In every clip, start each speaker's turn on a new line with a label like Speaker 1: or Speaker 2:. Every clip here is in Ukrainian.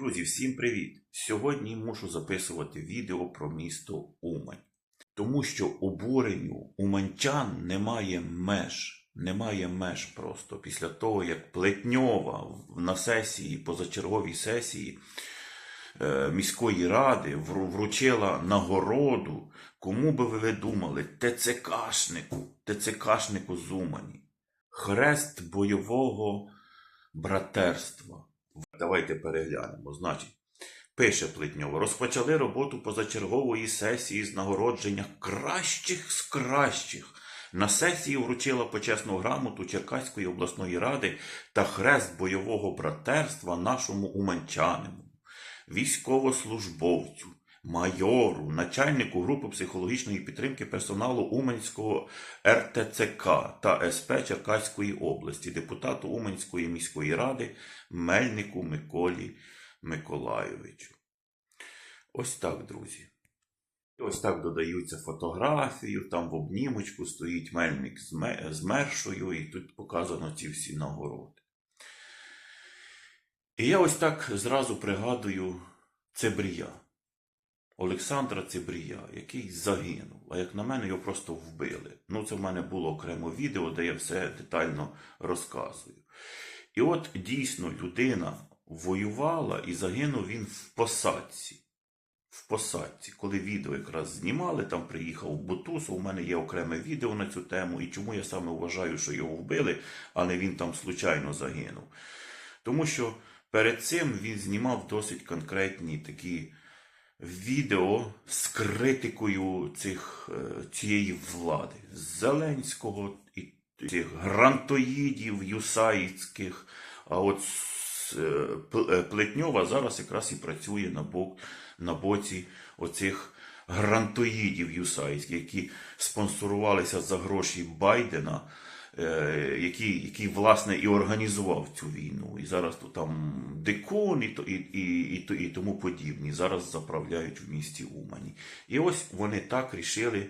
Speaker 1: Друзі, всім привіт! Сьогодні мушу записувати відео про місто Умань. Тому що обуренню уманчан немає меж. Немає меж просто. Після того, як Плетньова на сесії, позачерговій сесії е, міської ради вручила нагороду, кому би ви думали, ТЦКшнику, ТЦКшнику з Умані. Хрест бойового братерства. Давайте переглянемо. Значить, пише Плетньова, розпочали роботу позачергової сесії з нагородження кращих з кращих. На сесії вручила почесну грамоту Черкаської обласної ради та хрест бойового братерства нашому уманчанину, військовослужбовцю, майору, начальнику групи психологічної підтримки персоналу Уманського РТЦК та СП Черкаської області, депутату Уманської міської ради Мельнику Миколі Миколайовичу. Ось так, друзі. Ось так додаються фотографію, там в обнімочку стоїть мельник з мершою, і тут показано ці всі нагороди. І я ось так зразу пригадую Цебрія. Олександра Цибрія, який загинув. А як на мене, його просто вбили. Ну, це в мене було окремо відео, де я все детально розказую. І от дійсно людина воювала і загинув він в посадці. В посадці, коли відео якраз знімали, там приїхав Бутусов, у мене є окреме відео на цю тему, і чому я саме вважаю, що його вбили, а не він там случайно загинув. Тому що перед цим він знімав досить конкретні такі відео з критикою цих, е, цієї влади Зеленського і цих грантоїдів юсаїцьких. А от е, е, Плетньова зараз якраз і працює на, бок, на боці оцих грантоїдів юсаїцьких, які спонсорувалися за гроші Байдена, який, який власне і організував цю війну. І зараз то там Дикон і, і, і, і, і тому подібні. Зараз заправляють в місті Умані. І ось вони так рішили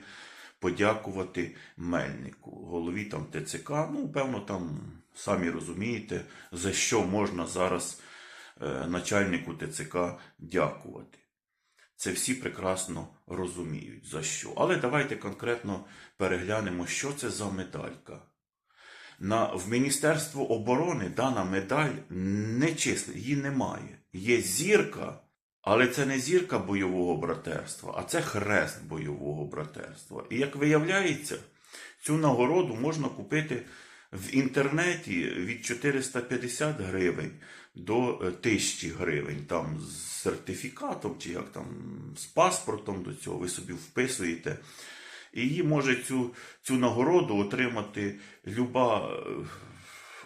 Speaker 1: подякувати Мельнику, голові там ТЦК. Ну, певно, там самі розумієте, за що можна зараз е, начальнику ТЦК дякувати. Це всі прекрасно розуміють за що. Але давайте конкретно переглянемо, що це за медалька. На, в Міністерство оборони дана медаль не числа, її немає. Є зірка, але це не зірка бойового братерства, а це хрест бойового братерства. І як виявляється, цю нагороду можна купити в інтернеті від 450 гривень до е, 1000 гривень, там з сертифікатом чи як там з паспортом до цього ви собі вписуєте. І її може цю, цю нагороду отримати люба е,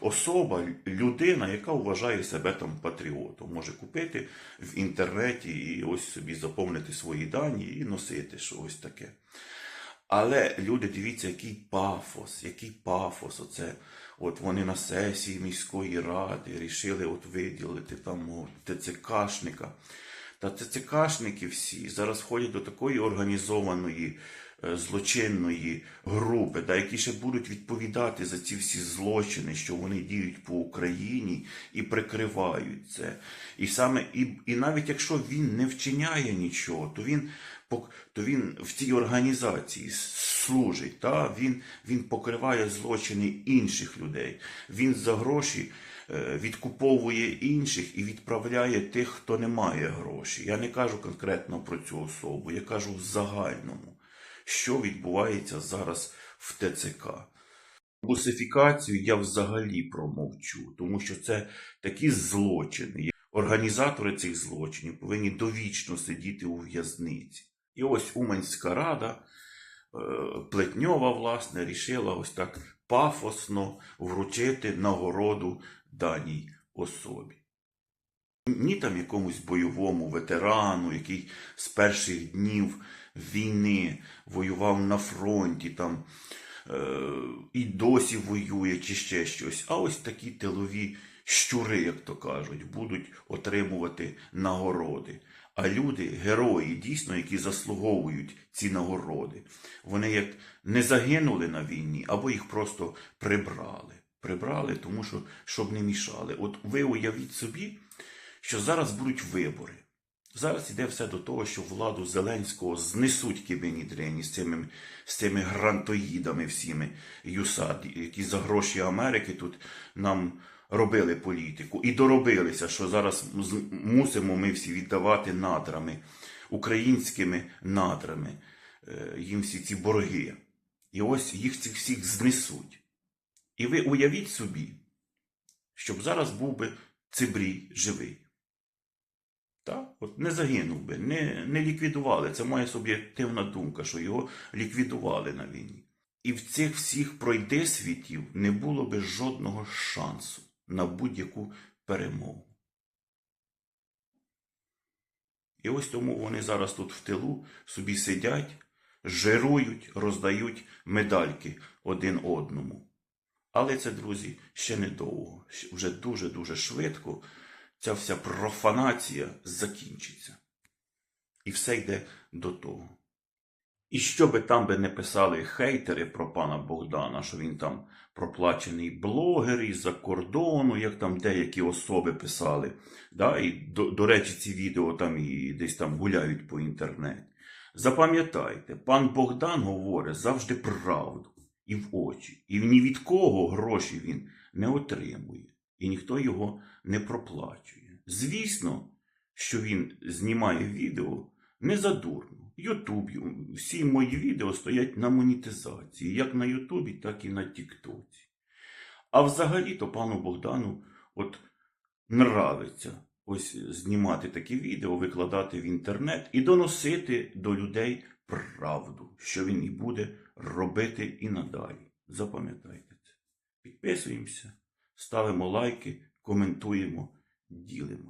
Speaker 1: особа, людина, яка вважає себе там патріотом. Може купити в інтернеті і ось собі заповнити свої дані і носити щось таке. Але люди, дивіться, який пафос, який пафос. Оце, от вони на сесії міської ради рішили от виділити там ТЦКшника. Та ТЦКшники всі зараз входять до такої організованої злочинної групи, да, які ще будуть відповідати за ці всі злочини, що вони діють по Україні і прикривають це. І саме і, і навіть якщо він не вчиняє нічого, то він то він в цій організації служить, та? Він, він покриває злочини інших людей. Він за гроші е, відкуповує інших і відправляє тих, хто не має грошей. Я не кажу конкретно про цю особу, я кажу в загальному, що відбувається зараз в ТЦК. Бусифікацію я взагалі промовчу, тому що це такі злочини. Організатори цих злочинів повинні довічно сидіти у в'язниці. І ось Уманська рада, е, Плетньова, власне, рішила ось так пафосно вручити нагороду даній особі. Ні там якомусь бойовому ветерану, який з перших днів війни воював на фронті, там е, і досі воює, чи ще щось. А ось такі тилові щури, як то кажуть, будуть отримувати нагороди. А люди, герої, дійсно, які заслуговують ці нагороди, вони як не загинули на війні, або їх просто прибрали. Прибрали, тому що щоб не мішали. От ви уявіть собі, що зараз будуть вибори. Зараз іде все до того, що владу Зеленського знесуть кибені дрені з цими, з цими грантоїдами всіми ЮСАД, які за гроші Америки тут нам робили політику. І доробилися, що зараз мусимо ми всі віддавати надрами, українськими надрами, е, їм всі ці борги. І ось їх цих всіх знесуть. І ви уявіть собі, щоб зараз був би Цибрій живий. Так? От не загинув би, не, не ліквідували. Це моя суб'єктивна думка, що його ліквідували на війні. І в цих всіх пройди світів не було би жодного шансу на будь-яку перемогу. І ось тому вони зараз тут в тилу собі сидять, жирують, роздають медальки один одному. Але це, друзі, ще недовго. Вже дуже-дуже швидко ця вся профанація закінчиться. І все йде до того. І що би там би не писали хейтери про пана Богдана, що він там проплачений блогер із-за кордону, як там деякі особи писали. Да? І, до, до речі, ці відео там і десь там гуляють по інтернеті. Запам'ятайте, пан Богдан говорить завжди правду і в очі. І ні від кого гроші він не отримує, і ніхто його не проплачує. Звісно, що він знімає відео не задурно. Ютуб, всі мої відео стоять на монетизації, як на Ютубі, так і на Тіктоці. А взагалі-то пану Богдану от нравиться ось знімати такі відео, викладати в інтернет і доносити до людей правду, що він і буде робити і надалі. Запам'ятайте це. Підписуємося, ставимо лайки, коментуємо, ділимось.